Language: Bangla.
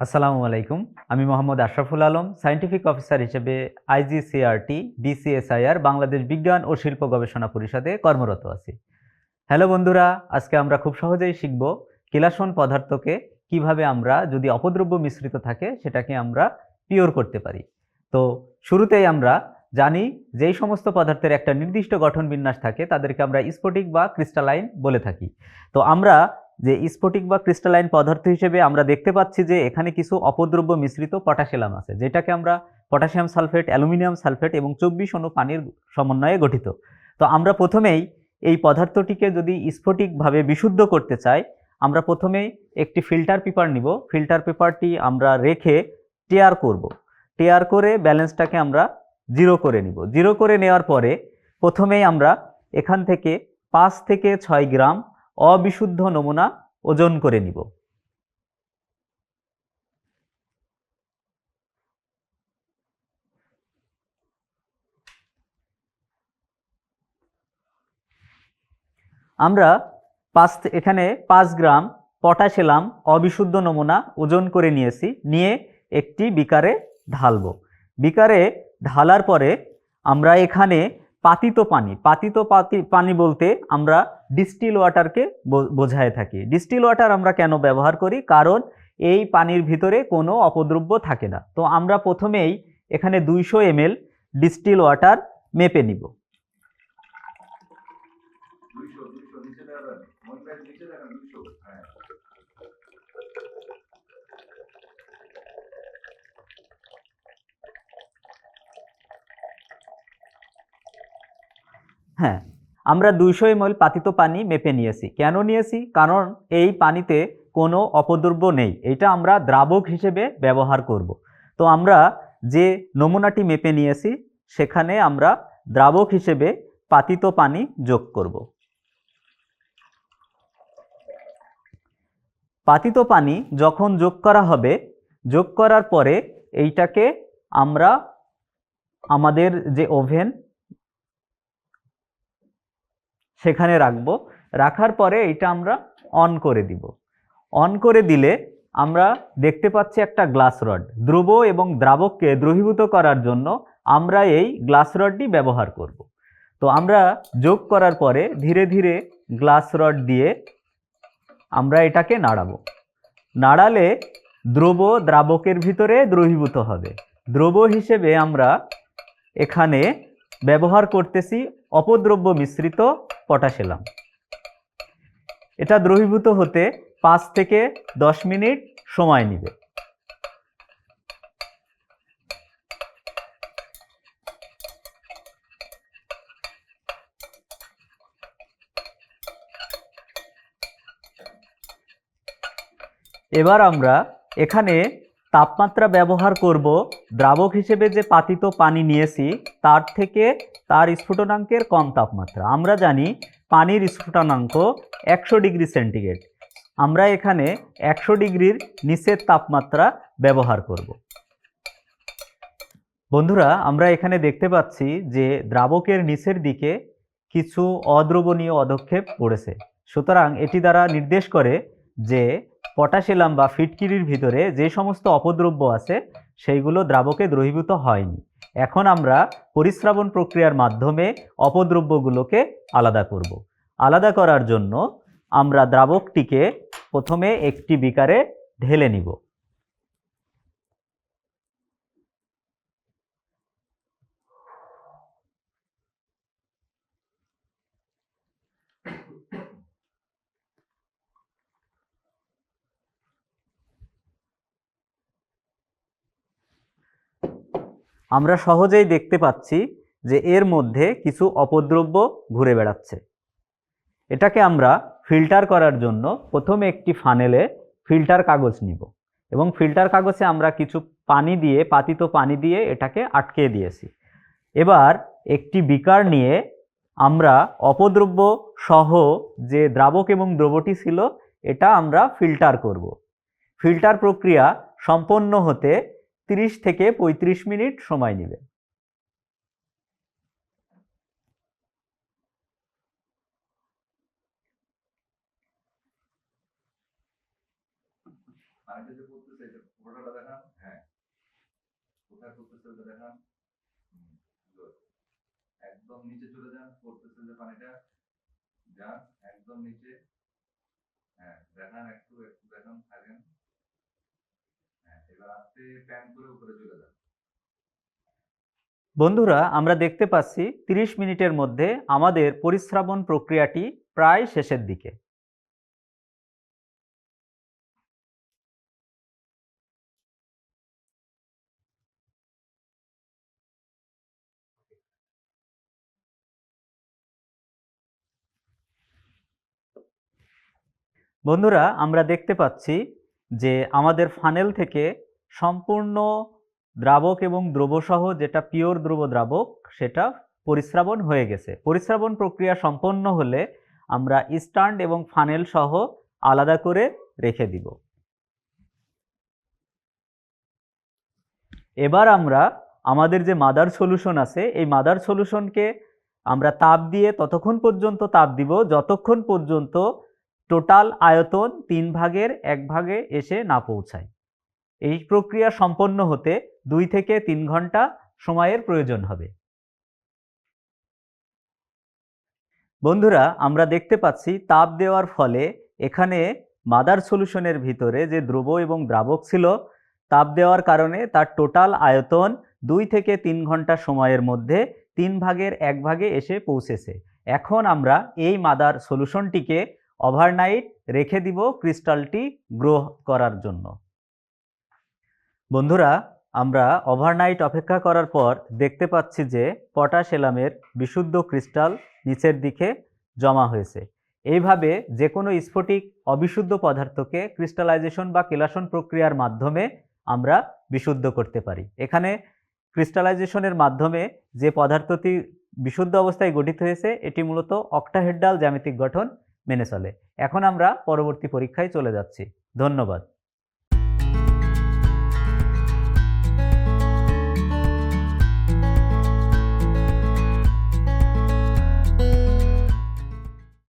আসসালামু আলাইকুম। আমি মোহাম্মদ আশরাফুল আলম সায়েন্টিফিক অফিসার হিসেবে আইজিসিআরটি বিসিএসআইআর বাংলাদেশ বিজ্ঞান ও শিল্প গবেষণা পরিষদে কর্মরত আছি। হ্যালো বন্ধুরা, আজকে আমরা খুব সহজেই শিখব কিলাসন পদার্থকে কীভাবে আমরা যদি অপদ্রব্য মিশ্রিত থাকে, সেটাকে আমরা পিওর করতে পারি। তো শুরুতেই আমরা জানি যেই সমস্ত পদার্থের একটা নির্দিষ্ট গঠন বিন্যাস থাকে, তাদেরকে আমরা স্ফটিক বা ক্রিস্টালাইন বলে থাকি। তো আমরা যে স্ফটিক বা ক্রিস্টালাইন পদার্থ হিসেবে আমরা দেখতে পাচ্ছি যে এখানে কিছু অপদ্রব্য মিশ্রিত পটাশিয়াম আছে, যেটাকে আমরা পটাশিয়াম সালফেট, অ্যালুমিনিয়াম সালফেট এবং চব্বিশ অণু পানির সমন্বয়ে গঠিত। তো আমরা প্রথমেই এই পদার্থটিকে যদি স্ফটিকভাবে বিশুদ্ধ করতে চাই, আমরা প্রথমেই একটি ফিল্টার পেপার নিব। ফিল্টার পেপারটি আমরা রেখে টেয়ার করব। টেয়ার করে ব্যালেন্সটাকে আমরা জিরো করে নিব। জিরো করে নেওয়ার পরে প্রথমেই আমরা এখান থেকে পাঁচ থেকে ছয় গ্রাম অবিশুদ্ধ নমুনা ওজন করে নিব। আমরা পাঁচ এখানে পাঁচ গ্রাম পটাশিয়াম অবিশুদ্ধ নমুনা ওজন করে নিয়েছি, নিয়ে একটি বিকারে ঢালব। বিকারে ঢালার পরে আমরা এখানে পাতিত পানি, পাতিত পাতি, পানি বলতে আমরা ডিস্টিল ওয়াটারকে বোঝায় থাকি। ডিস্টিল ওয়াটার আমরা কেন ব্যবহার করি? কারণ এই পানির ভিতরে কোনো অপদ্রব্য থাকে না। তো আমরা প্রথমেই এখানে দুইশো এমএল ডিস্টিল ওয়াটার মেপে নিব দুইশো দুইশো নিচে দেখাবেন মন ব্যাগ নিচে দেখেন দুইশো হ্যাঁ হ্যাঁ আমরা দুইশো এমএল পাতিত পানি মেপে নিয়েছি। কেন নিয়েছি? কারণ এই পানিতে কোনো অপদ্রব্য নেই। এটা আমরা দ্রাবক হিসেবে ব্যবহার করব। তো আমরা যে নমুনাটি মেপে নিয়েছি, সেখানে আমরা দ্রাবক হিসেবে পাতিত পানি যোগ করব। পাতিত পানি যখন যোগ করা হবে, যোগ করার পরে এইটাকে আমরা আমাদের যে ওভেন সেখানে রাখব। রাখার পরে এটা আমরা অন করে দিব। অন করে দিলে আমরা দেখতে পাচ্ছি একটা গ্লাস রড ধ্রুব এবং দ্রাবককে দ্রবীভূত করার জন্য আমরা এই গ্লাস রডটি ব্যবহার করব। তো আমরা যোগ করার পরে ধীরে ধীরে গ্লাস রড দিয়ে আমরা এটাকে নাড়াবো। নাড়ালে দ্রব দ্রাবকের ভিতরে দ্রবীভূত হবে। দ্রব হিসেবে আমরা এখানে ব্যবহার করতেছি অপদ্রব্য মিশ্রিত পটাশিয়াম। এটা দ্রবীভূত হতে পাঁচ থেকে দশ মিনিট সময় নেবে। এবার আমরা এখানে তাপমাত্রা ব্যবহার করব দ্রাবক হিসেবে যে পাতিত পানি নিয়েছি, তার থেকে তার স্ফুটনাঙ্কের কম তাপমাত্রা। আমরা জানি পানির স্ফুটনাঙ্ক একশো ডিগ্রি সেন্টিগ্রেড। আমরা এখানে একশো ডিগ্রির নিচের তাপমাত্রা ব্যবহার করব। বন্ধুরা, আমরা এখানে দেখতে পাচ্ছি যে দ্রাবকের নিচের দিকে কিছু অদ্রবণীয় অধক্ষেপ পড়েছে। সুতরাং এটি দ্বারা নির্দেশ করে যে পটাশিয়াম বা ফিটকিরির ভিতরে যে সমস্ত অপদ্রব্য আছে সেইগুলো দ্রাবকে দ্রহীভূত হয়নি। এখন আমরা পরিস্রাবণ প্রক্রিয়ার মাধ্যমে অপদ্রব্যগুলোকে আলাদা করব। আলাদা করার জন্য আমরা দ্রাবকটিকে প্রথমে একটি বিকারে ঢেলে নিব। আমরা সহজেই দেখতে পাচ্ছি যে এর মধ্যে কিছু অপদ্রব্য ঘুরে বেড়াচ্ছে। এটাকে আমরা ফিল্টার করার জন্য প্রথমে একটি ফানেলে ফিল্টার কাগজ নিব এবং ফিল্টার কাগজে আমরা কিছু পানি দিয়ে, পাতিত পানি দিয়ে এটাকে আটকে দিয়েছি। এবার একটি বিকার নিয়ে আমরা অপদ্রব্য সহ যে দ্রাবক এবং দ্রবটি ছিল, এটা আমরা ফিল্টার করব। ফিল্টার প্রক্রিয়া সম্পন্ন হতে 30 থেকে 35 মিনিট সময় নেবে। হ্যাঁ। একদম নিচে চলে যান পানিটা, যান, একদম নিচে। হ্যাঁ দেখান একটু একটু দেখান, থাকেন হ্যাঁ এবার আস্তে প্যান করে উপরে চলে যান বন্ধুরা, আমরা দেখতে পাচ্ছি 30 মিনিটের মধ্যে আমাদের পরিশ্রাবণ প্রক্রিয়াটি প্রায় শেষের দিকে। বন্ধুরা, আমরা দেখতে পাচ্ছি যে আমাদের ফানেল থেকে সম্পূর্ণ দ্রাবক এবং দ্রবসহ যেটা পিওর দ্রব দ্রাবক, সেটা পরিস্রাবণ হয়ে গেছে। পরিস্রাবণ প্রক্রিয়া সম্পন্ন হলে আমরা স্ট্যান্ড এবং ফানেল সহ আলাদা করে রেখে দিব। এবার আমরা আমাদের যে মাদার সলিউশন আছে, এই মাদার সলিউশনকে আমরা তাপ দিয়ে ততক্ষণ পর্যন্ত তাপ দিব, যতক্ষণ পর্যন্ত টোটাল আয়তন তিন ভাগের এক ভাগে এসে না পৌঁছায়। এই প্রক্রিয়া সম্পন্ন হতে দুই থেকে তিন ঘণ্টা সময়ের প্রয়োজন হবে। বন্ধুরা, আমরা দেখতে পাচ্ছি তাপ দেওয়ার ফলে এখানে মাদার সলিউশনের ভিতরে যে দ্রব এবং দ্রাবক ছিল, তাপ দেওয়ার কারণে তার টোটাল আয়তন দুই থেকে তিন ঘণ্টা সময়ের মধ্যে তিন ভাগের এক ভাগে এসে পৌঁছেছে। এখন আমরা এই মাদার সলিউশনটিকে ওভারনাইট রেখে দিব ক্রিস্টালটি গ্রো করার জন্য। বন্ধুরা, আমরা ওভারনাইট অপেক্ষা করার পর দেখতে পাচ্ছি যে পটাশ এলামের বিশুদ্ধ ক্রিস্টাল নিচের দিকে জমা হয়েছে। এইভাবে যে কোনো স্ফটিক অবিশুদ্ধ পদার্থকে ক্রিস্টালাইজেশন বা কেলাসন প্রক্রিয়ার মাধ্যমে আমরা বিশুদ্ধ করতে পারি। এখানে ক্রিস্টালাইজেশনের মাধ্যমে যে পদার্থটি বিশুদ্ধ অবস্থায় গঠিত হয়েছে, এটি মূলত অক্টাহেড্রাল জ্যামিতিক গঠন মেনে চলে। এখন আমরা পরবর্তী পরীক্ষায় চলে যাচ্ছি। ধন্যবাদ।